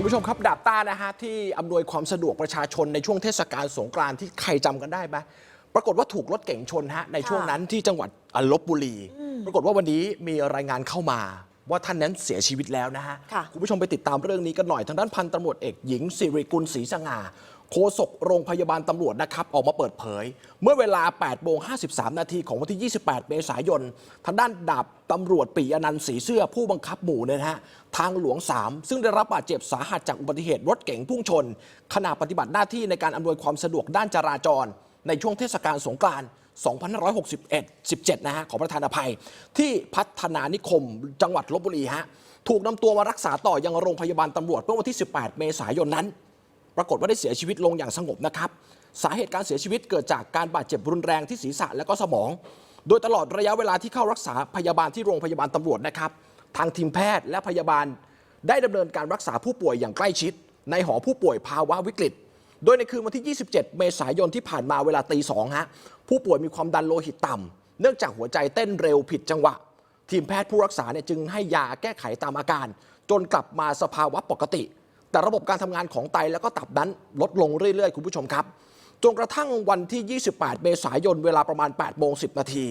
คุณผู้ชมครับดาบต้านะฮะที่อำนวยความสะดวกประชาชนในช่วงเทศกาลสงกรานต์ที่ใครจำกันได้ไหมปรากฏว่าถูกรถเก๋งชนฮะในช่วงนั้นที่จังหวัดอะลบบุรี ปรากฏว่าวันนี้มีรายงานเข้ามาว่าท่านนั้นเสียชีวิตแล้วนะฮะ ค่ะ คุณผู้ชมไปติดตามเรื่องนี้กันหน่อยทางด้านพันตำรวจเอกหญิงสิริกุลศรีสง่า โฆษกโรงพยาบาลตำรวจนะครับ ออกมาเปิดเผย เมื่อเวลา8โมง53 นาทีของวันที่ 28 เมษายนทางด้านดาบตำรวจปีอนันต์ศรีเสื้อผู้บังคับหมู่เนี่ยนะฮะทางหลวง 3 ซึ่งได้รับบาดเจ็บสาหัสจากอุบัติเหตุรถเก๋งพุ่งชน ขณะปฏิบัติหน้าที่ในการอำนวยความสะดวกด้านจราจร ในช่วงเทศกาลสงกรานต์2561 17 นะฮะขอประทานอภัย ที่พัฒนานิคมจังหวัดลบบุรีฮะถูกนำตัวมารักษาต่อยังโรงพยาบาลตำรวจเมื่อวันที่ 18 เมษายนนั้น ปรากฏว่าได้เสียชีวิตลงอย่างสงบนะครับ สาเหตุการเสียชีวิตเกิดจากการบาดเจ็บรุนแรงที่ศีรษะและก็สมอง โดยตลอดระยะเวลาที่เข้ารักษาพยาบาลที่โรงพยาบาลตำรวจนะครับ ทางทีมแพทย์และพยาบาลได้ดำเนินการรักษาผู้ป่วยอย่างใกล้ชิด ในหอผู้ป่วยภาวะวิกฤต โดยในคืนวันที่ 27 เมษายนที่ผ่านมาเวลาตีสองฮะผู้ป่วยมีความดันโลหิตต่ำเนื่องจากหัวใจเต้นเร็วผิดจังหวะ ทีมแพทย์ผู้รักษาเนี่ยจึงให้ยาแก้ไขตามอาการ จนกลับมาสภาวะปกติ แต่ระบบการทำงานของไตแล้วก็ตับนั้นลดลงเรื่อยๆ คุณผู้ชมครับ จนกระทั่งวันที่ 28 เมษายนเวลาประมาณ8โมง10 นาที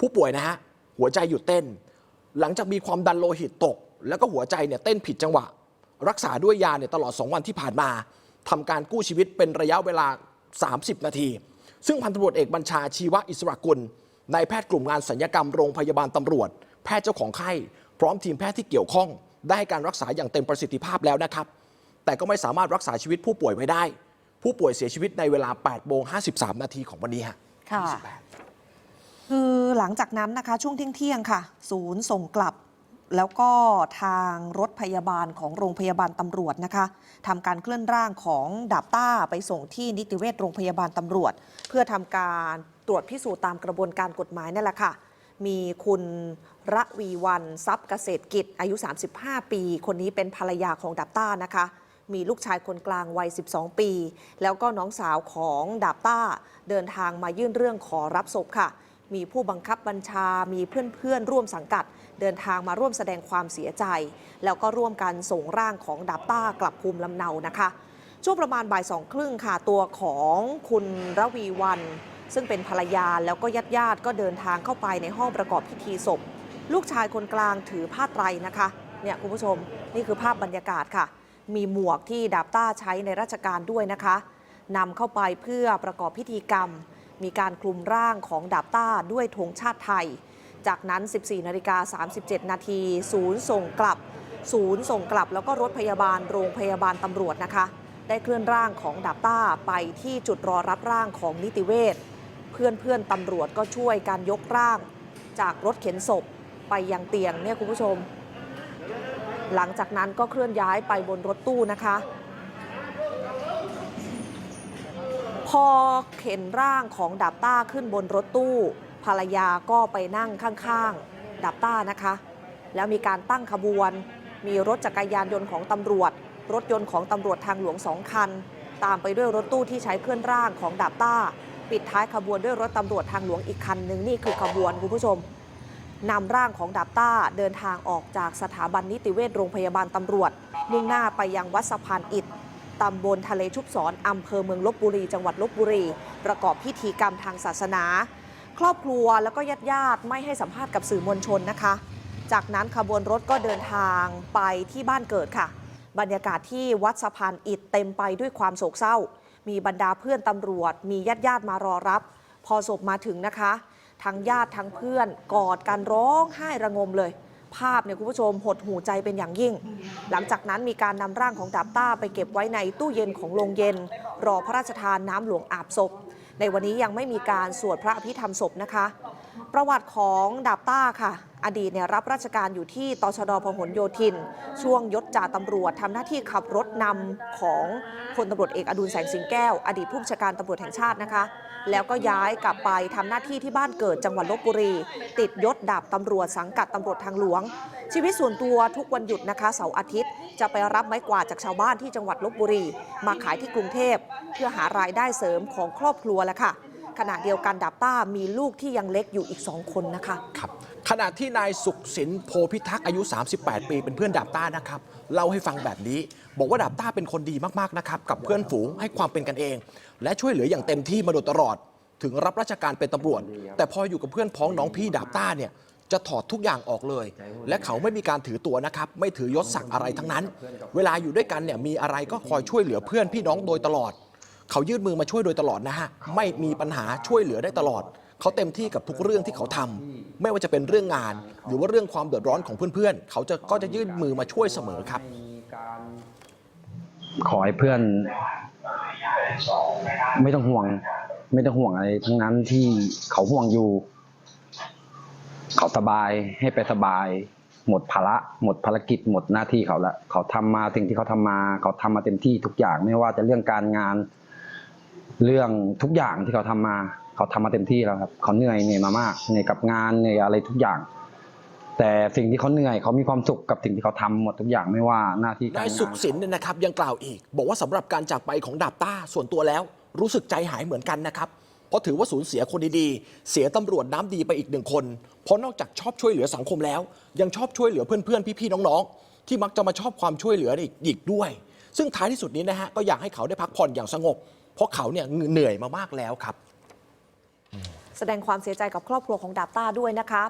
ผู้ป่วยนะฮะ หัวใจหยุดเต้น หลังจากมีความดันโลหิตตก แล้วก็หัวใจเนี่ยเต้นผิดจังหวะ รักษาด้วยยาเนี่ยตลอด 2 วันที่ผ่านมาทำการกู้ชีวิตเป็นระยะเวลา 30 นาที ซึ่งพันตำรวจเอกบัญชาชีวะอิสระกุลนายแพทย์กลุ่มงานสัญญกรรมโรงพยาบาลตำรวจ แพทย์เจ้าของไข้ พร้อมทีมแพทย์ที่เกี่ยวข้อง ได้การรักษาอย่างเต็มประสิทธิภาพแล้วนะครับ แต่ก็ไม่สามารถรักษาชีวิตผู้ป่วยไว้ได้ ผู้ป่วยเสียชีวิตในเวลา8โมง53 นาทีของวันนี้ฮะค่ะ28คือหลังจากนั้นนะคะ ช่วงเที่ยงๆค่ะ ศูนย์ส่งกลับ แล้วก็ทางรถพยาบาลของโรงพยาบาลตำรวจนะคะทำการเคลื่อนร่างของดาบต้าไปส่งที่นิติเวชโรงพยาบาลตำรวจ เพื่อทำการตรวจพิสูจน์ตามกระบวนการกฎหมายนั่นแหละค่ะ มีคุณระวีวันทรัพย์เกษตรกิจอายุ 35 ปี คนนี้เป็นภรรยาของดาบต้านะคะ มีลูกชายคนกลางวัย 12 ปี แล้วก็น้องสาวของดาบต้า เดินทางมายื่นเรื่องขอรับศพค่ะ มีผู้บังคับบัญชา มีเพื่อนๆ ร่วมสังกัด เดินทางมาร่วมแสดงความเสียใจ แล้วก็ร่วมกันส่งร่างของดาบต้ากลับภูมิลำเนานะคะ ช่วงประมาณบ่ายสองครึ่งค่ะ ตัวของคุณระวีวันซึ่งเป็นภรรยาแล้วก็ญาติญาติๆก็เดินทางเข้าไปในห้องประกอบพิธีศพ ลูกชายคนกลางถือผ้าไตรนะคะ เนี่ยคุณผู้ชมนี่คือภาพบรรยากาศค่ะ มีหมวกที่ดาบต้าใช้ในราชการด้วยนะคะนำเข้าไปเพื่อประกอบพิธีกรรม มีการคลุมร่างของดาบต้าด้วยธงชาติไทย จากนั้น 14นาฬิกา37 นาทีศูนย์ส่งกลับ ศูนย์ส่งกลับแล้วก็รถพยาบาลโรงพยาบาลตำรวจนะคะ ได้เคลื่อนร่างของดาบต้าไปที่จุดรอรับร่างของนิติเวชเพื่อนเพื่อนตำรวจก็ช่วยการยกร่าง จากรถเข็นศพไปยังเตียงเนี่ยคุณผู้ชม หลังจากนั้นก็เคลื่อนย้ายไปบนรถตู้นะคะ พอเข็นร่างของดาบต้าขึ้นบนรถตู้ ภรรยาก็ไปนั่งข้างๆ ดาบต้านะคะ แล้วมีการตั้งขบวน มีรถจักรยานยนต์ของตำรวจ รถยนต์ของตำรวจทางหลวงสองคัน ตามไปด้วยรถตู้ที่ใช้เคลื่อนร่างของดาบต้า ปิดท้ายขบวนด้วยรถตำรวจทางหลวงอีกคันหนึ่งนี่คือขบวนคุณผู้ชม นำร่างของดาบต้าเดินทางออกจากสถาบันนิติเวชโรงพยาบาลตำรวจ มุ่งหน้าไปยังวัดสะพานอิฐตำบลทะเลชุบสอนอำเภอเมืองลบบุรี จังหวัดลบบุรี ประกอบพิธีกรรมทางศาสนา ครอบครัวแล้วก็ญาติญาติไม่ให้สัมภาษณ์กับสื่อมวลชนนะคะ จากนั้นขบวนรถก็เดินทางไปที่บ้านเกิดค่ะ บรรยากาศที่วัดสะพานอิฐเต็มไปด้วยความโศกเศร้า มีบรรดาเพื่อนตำรวจ มีญาติญาติมารอรับ พอศพมาถึงนะคะ ทั้งญาติทั้งเพื่อน กอดกันร้องไห้ระงมเลย ภาพเนี่ยคุณผู้ชมหดหูใจเป็นอย่างยิ่ง หลังจากนั้นมีการนำร่างของดาบต้าไปเก็บไว้ในตู้เย็นของโรงเย็น รอพระราชทานน้ำหลวงอาบศพ ในวันนี้ยังไม่มีการสวดพระอภิธรรมศพนะคะ ประวัติของดาบต้าค่ะ อดีตเนี่ยรับราชการอยู่ที่ตชดพหลโยธิน ช่วงยศจ่าตำรวจทำหน้าที่ขับรถนำของพลตำรวจเอกอดุลแสงสิงแก้ว อดีตผู้บัญชาการตำรวจแห่งชาตินะคะ แล้วก็ย้ายกลับไปทำหน้าที่ที่บ้านเกิดจังหวัดลบบุรี ติดยศดาบตำรวจสังกัดตำรวจทางหลวง ชีวิตส่วนตัวทุกวันหยุดนะคะเสาร์อาทิตย์ จะไปรับไม้กวาดจากชาวบ้านที่จังหวัดลบบุรี มาขายที่กรุงเทพ เพื่อหารายได้เสริมของครอบครัวแหละค่ะ ขณะเดียวกันดาบต้ามีลูกที่ยังเล็กอยู่อีกสองคนนะคะครับขณะที่นายสุขสินโพพิทักษ์อายุ 38 ปีเป็นเพื่อนดาบต้านะครับเล่าให้ฟังแบบนี้ บอกว่าดาบต้าเป็นคนดีมากๆนะครับกับเพื่อนฝูงให้ความเป็นกันเอง และช่วยเหลืออย่างเต็มที่มาโดยตลอด ถึงรับราชการเป็นตำรวจ แต่พออยู่กับเพื่อนพ้องน้องพี่ดาบต้าเนี่ยจะถอดทุกอย่างออกเลย และเขาไม่มีการถือตัวนะครับ ไม่ถือยศศักดิ์อะไรทั้งนั้น เวลาอยู่ด้วยกันเนี่ยมีอะไรก็คอยช่วยเหลือเพื่อนพี่น้องโดยตลอด เขายื่นมือมาช่วยโดยตลอดนะฮะ ไม่มีปัญหาช่วยเหลือได้ตลอด เขาเต็มที่กับทุกเรื่องที่เขาทำไม่ว่าจะเป็นเรื่องงาน หรือว่าเรื่องความเดือดร้อนของเพื่อนๆ เขาจะก็จะยื่นมือมาช่วยเสมอครับ ขอให้เพื่อน ไม่ต้องห่วง ไม่ต้องห่วงอะไร ทั้งนั้นที่เขาห่วงอยู่ เขาสบายให้ไปสบาย หมดภาระหมดภารกิจหมดหน้าที่เขาละเขาทำมาสิ่งที่เขาทำมา เขาทำมาเต็มที่ทุกอย่างไม่ว่าจะเรื่องการงาน เรื่องทุกอย่างที่เขาทำมา เขาทำมาเต็มที่แล้วครับ เขาเหนื่อยเหนื่อยมามากเหนื่อยกับงานเหนื่อยอะไรทุกอย่าง แต่สิ่งที่เขาเหนื่อยเขามีความสุขกับสิ่งที่เขาทำหมดทุกอย่างไม่ว่าหน้าที่การนายงานสุขสินเนี่ยนะครับยังกล่าวอีก บอกว่าสำหรับการจากไปของดาบต้าส่วนตัวแล้ว รู้สึกใจหายเหมือนกันนะครับเพราะถือว่าสูญเสียคนดีๆเสียตำรวจน้ำดีไปอีกหนึ่งคน เพราะนอกจากชอบช่วยเหลือสังคมแล้ว ยังชอบช่วยเหลือเพื่อนๆพี่ๆน้องๆ ที่มักจะมาชอบความช่วยเหลืออีกอีกด้วย ซึ่งท้ายที่สุดนี้นะฮะก็อยากให้เขาได้พักผ่อนอย่างสงบ เพราะเขาเนี่ยเหนื่อยมามากแล้วครับ แสดงความเสียใจกับครอบครัวของดาบต้าด้วยนะคะ